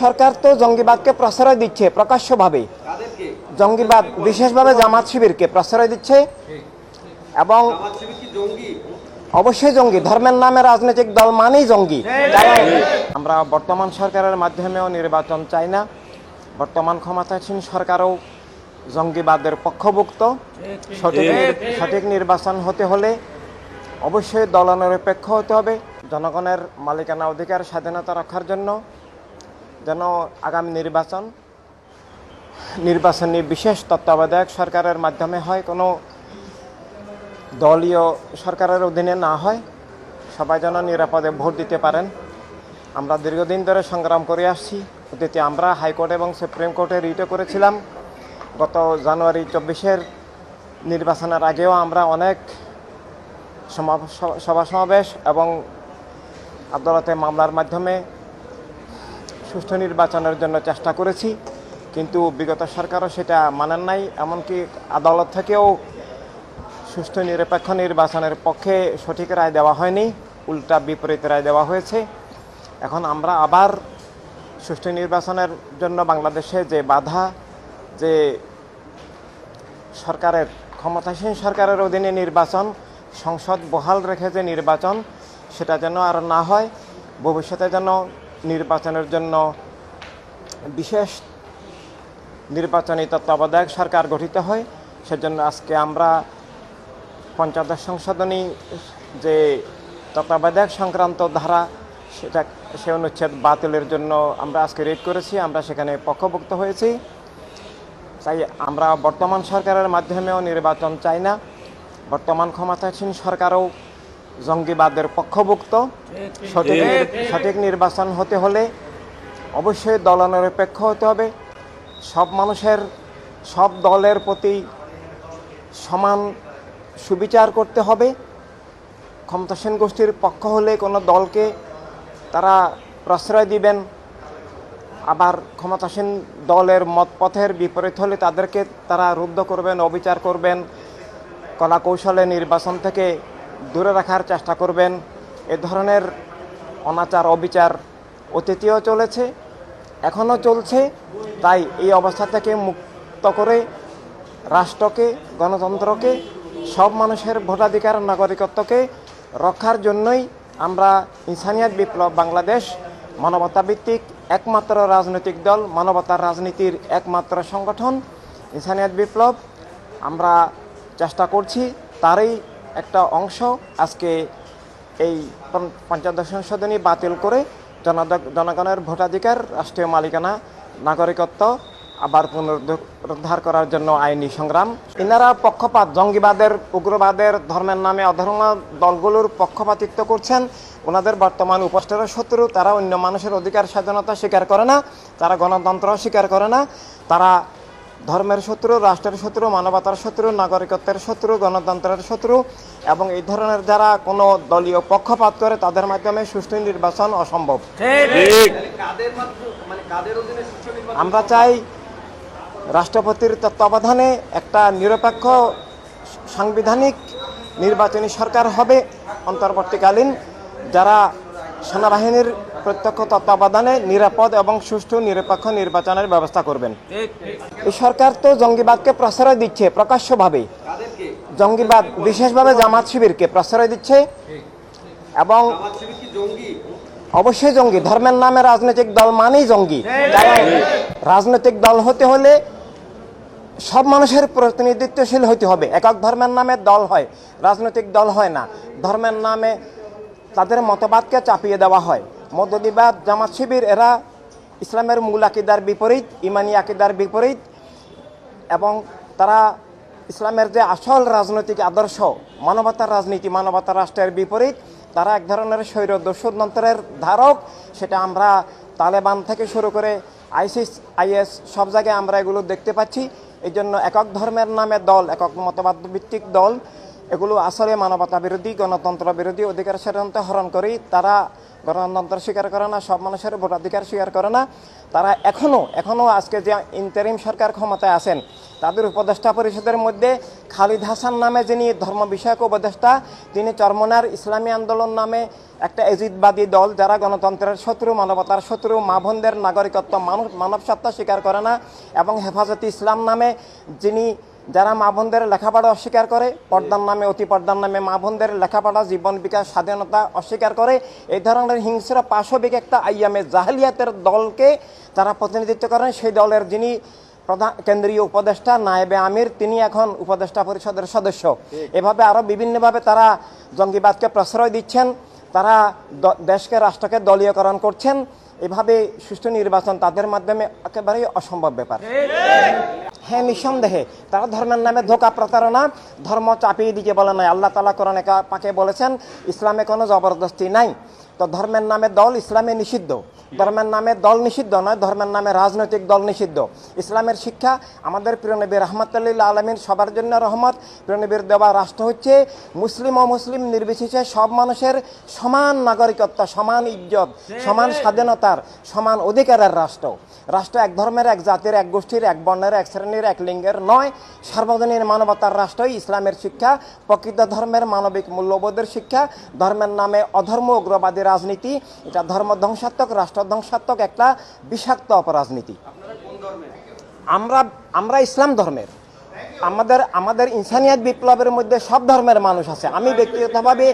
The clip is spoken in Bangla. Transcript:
সরকার তো জঙ্গিবাদকে প্রশ্রয় দিচ্ছে প্রকাশ্যভাবে জঙ্গিবাদ বিশেষভাবে জামাত শিবিরকে প্রশ্রয় দিচ্ছে এবং অবশ্যই জঙ্গি ধর্মের নামে রাজনৈতিক দল মানেই জঙ্গি। আমরা বর্তমান সরকারের মাধ্যমেও নির্বাচন চাই না। বর্তমান ক্ষমতাসীন সরকারও জঙ্গিবাদের পক্ষভুক্ত। সঠিক সঠিক নির্বাচন হতে হলে অবশ্যই দলনিরপেক্ষ হতে হবে। জনগণের মালিকানা অধিকার স্বাধীনতা রক্ষার জন্য যেন আগামী নির্বাচন, নির্বাচনী বিশেষ তত্ত্বাবধায়ক সরকারের মাধ্যমে হয়, কোনো দলীয় সরকারের অধীনে না হয়, সবাই যেন নিরাপদে ভোট দিতে পারেন। আমরা দীর্ঘদিন ধরে সংগ্রাম করে আসছি। অতীতে আমরা হাইকোর্ট এবং সুপ্রিম কোর্টে রিটও করেছিলাম। গত জানুয়ারি চব্বিশের নির্বাচনের আগেও আমরা অনেক সভা সমাবেশ এবং আদালতে মামলার মাধ্যমে সুষ্ঠু নির্বাচনের জন্য চেষ্টা করেছি, কিন্তু বিগত সরকারও সেটা মানেন নাই। এমনকি আদালত থেকেও সুষ্ঠু নিরপেক্ষ নির্বাচনের পক্ষে সঠিক রায় দেওয়া হয়নি, উল্টা বিপরীত রায় দেওয়া হয়েছে। এখন আমরা আবার সুষ্ঠু নির্বাচনের জন্য বাংলাদেশে যে বাধা, যে সরকারের, ক্ষমতাসীন সরকারের অধীনে নির্বাচন, সংসদ বহাল রেখে যে নির্বাচন, সেটা যেন আর না হয়, ভবিষ্যতে যেন নির্বাচনের জন্য বিশেষ নির্বাচনী তত্ত্বাবধায়ক সরকার গঠিত হয়। সেজন্য আজকে আমরা পঞ্চদশ সংশোধনী যে তত্ত্বাবধায়ক সংক্রান্ত ধারা, সেটা, সে অনুচ্ছেদ বাতিলের জন্য আমরা আজকে রেড করেছি, আমরা সেখানে পক্ষভুক্ত হয়েছি। তাই আমরা বর্তমান সরকারের মাধ্যমেও নির্বাচন চাই না। বর্তমান ক্ষমতাসীন সরকারও জঙ্গিবাদের পক্ষভুক্ত। সঠিক সঠিক নির্বাচন হতে হলে অবশ্যই দলনিরপেক্ষ হতে হবে। সব মানুষের সব দলের প্রতি সমান সুবিচার করতে হবে। ক্ষমতাসীন গোষ্ঠীর পক্ষ হলে কোনো দলকে তারা প্রশ্রয় দিবেন। আবার ক্ষমতাসীন দলের মতপথের বিপরীত হলে তাদেরকে তারা রুদ্ধ করবেন অবিচার করবেন। কলা কৌশলে নির্বাচন থেকে দূরে রাখার চেষ্টা করবেন। এ ধরনের অনাচার, অবিচার অতীতেও চলেছে, এখনও চলছে। তাই এই অবস্থা থেকে মুক্ত করে রাষ্ট্রকে, গণতন্ত্রকে, সব মানুষের ভোটাধিকার, নাগরিকত্বকে রক্ষার জন্যই আমরা ইনসানিয়াত বিপ্লব বাংলাদেশ মানবতাভিত্তিক একমাত্র রাজনৈতিক দল, মানবতার রাজনীতির একমাত্র সংগঠন ইনসানিয়াত বিপ্লব। আমরা চেষ্টা করছি তারই একটা অংশ আজকে এই পঞ্চ- পঞ্চদশ সংশোধনী বাতিল করে জনগণের ভোটাধিকার, রাষ্ট্রীয় মালিকানা, নাগরিকত্ব আবার পুনরুদ্ধার করার জন্য আইনি সংগ্রাম। ইনারা পক্ষপাত, জঙ্গিবাদের, উগ্রবাদের ধর্মের নামে অধর্ম দলগুলোর পক্ষপাতিত্ব করছেন। ওনাদের বর্তমান উপষ্টের শত্রু, তারা অন্য মানুষের অধিকার স্বাধীনতা স্বীকার করে না, তারা গণতন্ত্র স্বীকার করে না, তারা ধর্মের শত্রু রাষ্ট্রের শত্রু মানবতার শত্রু নাগরিকত্বের শত্রু গণতন্ত্রের শত্রু এবং এই ধরনের যারা কোনো দলীয় পক্ষপাত করে তাদের মাধ্যমে সুষ্ঠু নির্বাচন অসম্ভব। মানে কাদের অধীনে সুষ্ঠু নির্বাচন? আমরা চাই রাষ্ট্রপতির তত্ত্বাবধানে একটা নিরপেক্ষ সাংবিধানিক নির্বাচনী সরকার হবে অন্তর্বর্তীকালীন যারা সেনাবাহিনীর প্রত্যক্ষ তত্ত্বাবধানে নিরাপদ এবং সুষ্ঠু নিরপেক্ষ নির্বাচনের ব্যবস্থা করবেন। সরকার তো জঙ্গিবাদকে প্রশ্রয় দিচ্ছে প্রকাশ্যভাবে জঙ্গিবাদ বিশেষভাবে জামাত শিবিরকে প্রশ্রয় দিচ্ছে এবং অবশ্যই জঙ্গি, ধর্মের নামে রাজনৈতিক দল মানেই জঙ্গি। রাজনৈতিক দল হতে হলে সব মানুষের প্রতিনিধিত্বশীল হতে হবে। একক ধর্মের নামে দল হয়, রাজনৈতিক দল হয় না। ধর্মের নামে তাদের মতবাদকে চাপিয়ে দেওয়া হয়। মধ্যদিবাদ জামাত শিবির, এরা ইসলামের মূল আকিদার বিপরীত, ইমানি আকিদার বিপরীত এবং তারা ইসলামের যে আসল রাজনৈতিক আদর্শ, মানবতার রাজনীতি, মানবতার রাষ্ট্রের বিপরীত, তারা এক ধরনের স্বৈর দস্যুতন্ত্রের ধারক, সেটা আমরা তালেবান থেকে শুরু করে আইসিস, আইএস, সব জায়গায় আমরা এগুলো দেখতে পাচ্ছি। এই জন্য একক ধর্মের নামে দল, একক মতবাদ ভিত্তিক দল এগুলো আসলে মানবতা বিরোধী, গণতন্ত্র বিরোধী অধিকার স্বাধীনতা হরণ করেই তারা গণতন্ত্র স্বীকার করে না, সব মানুষের ভোটাধিকার স্বীকার করে না। তারা এখনও এখনও আজকে যে ইন্টারিম সরকার ক্ষমতায় আছেন, তাদের উপদেষ্টা পরিষদের মধ্যে খালিদ হাসান নামে যিনি ধর্ম বিষয়ক উপদেষ্টা, তিনি চরমনার ইসলামী আন্দোলন নামে একটা এজিদবাদী দল, যারা গণতন্ত্রের শত্রু, মানবতার শত্রু, মা বোনদের নাগরিকত্ব, মানুষ মানব স্বীকার করে না, এবং হেফাজতে ইসলাম নামে যিনি যারা মা বোনদের লেখাপড়া অস্বীকার করে পর্দার নামে অতি পর্দার নামে মা বোনদের লেখাপড়া জীবন বিকাশ স্বাধীনতা অস্বীকার করে এই ধরনের হিংস্র পাশবিক একটা আইয়ামে জাহালিয়াতের দলকে তারা প্রতিনিধিত্ব করেন সেই দলের যিনি প্রধান কেন্দ্রীয় উপদেষ্টা নায়েবে আমির তিনি এখন উপদেষ্টা পরিষদের সদস্য। এভাবে আরও বিভিন্নভাবে তারা জঙ্গিবাদকে প্রশ্রয় দিচ্ছেন তারা দেশকে রাষ্ট্রকে দলীয়করণ করছেন। এভাবে সুষ্ঠু নির্বাচন তাদের মাধ্যমে একেবারেই অসম্ভব ব্যাপার। হ্যাঁ নিঃসন্দেহে। তারা ধর্মের নামে ধোকা প্রতারণা, ধর্ম চাপিয়ে দিকে বলে নাই আল্লাহ তালা কোরআনে পাকে বলেছেন, ইসলামে কোনো জবরদস্তি নাই। তো ধর্মের নামে দল ইসলামে নিষিদ্ধ। ধর্মের নামে দল নিষিদ্ধ নয়, ধর্মের নামে রাজনৈতিক দল নিষিদ্ধ। ইসলামের শিক্ষা আমাদের প্রিয়নবীর রহমতুল্লিল আলমীর সবার জন্য রহমত। প্রিয়নবীর দেওয়া রাষ্ট্র হচ্ছে মুসলিম ও মুসলিম নির্বিশেষে সব মানুষের সমান নাগরিকত্ব, সমান ইজ্জত, সমান স্বাধীনতার, সমান অধিকারের রাষ্ট্র। রাষ্ট্র এক ধর্মের, এক জাতির, এক গোষ্ঠীর, এক বর্ণের, এক শ্রেণির, এক লিঙ্গের নয়। সার্বজনীন মানবতার রাষ্ট্রই ইসলামের শিক্ষা, প্রকৃত ধর্মের মানবিক মূল্যবোধের শিক্ষা, ধর্মের নামে অধর্ম, উগ্রবাদী রাজনীতি। এটা ধর্ম ধ্বংসাত্মক, রাষ্ট্র ধ্বংসাত্মক, একটা বিষাক্ত অপরাজনীতি। আমরা আমরা ইসলাম ধর্মের। আমাদের আমাদের ইনসানিয়াত বিপ্লবের মধ্যে সব ধর্মের মানুষ আছে। আমি ব্যক্তিগতভাবে